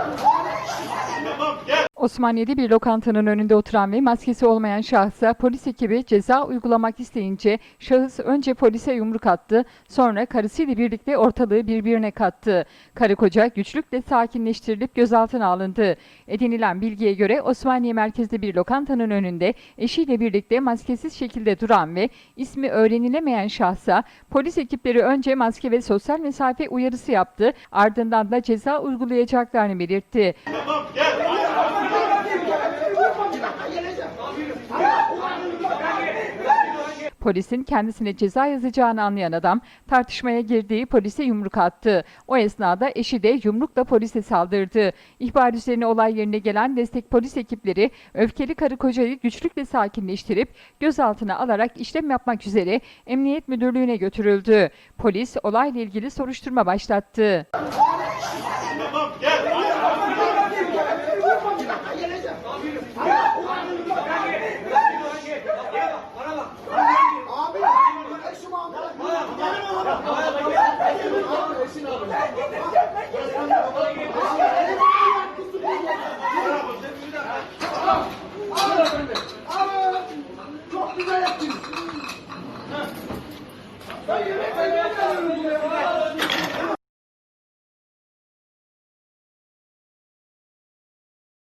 Oh, my God. Osmaniye'de bir lokantanın önünde oturan ve maskesi olmayan şahsa polis ekibi ceza uygulamak isteyince şahıs önce polise yumruk attı, sonra karısıyla birlikte ortalığı birbirine kattı. Karı koca güçlükle sakinleştirilip gözaltına alındı. Edinilen bilgiye göre Osmaniye merkezde bir lokantanın önünde eşiyle birlikte maskesiz şekilde duran ve ismi öğrenilemeyen şahsa polis ekipleri önce maske ve sosyal mesafe uyarısı yaptı, ardından da ceza uygulayacaklarını belirtti. Polisin kendisine ceza yazacağını anlayan adam tartışmaya girdiği polise yumruk attı. O esnada eşi de yumrukla polise saldırdı. İhbar üzerine olay yerine gelen destek polis ekipleri öfkeli karı kocayı güçlükle sakinleştirip gözaltına alarak işlem yapmak üzere Emniyet Müdürlüğü'ne götürüldü. Polis olayla ilgili soruşturma başlattı. Abi, çok güzel yaptın. Ben yemek buraya.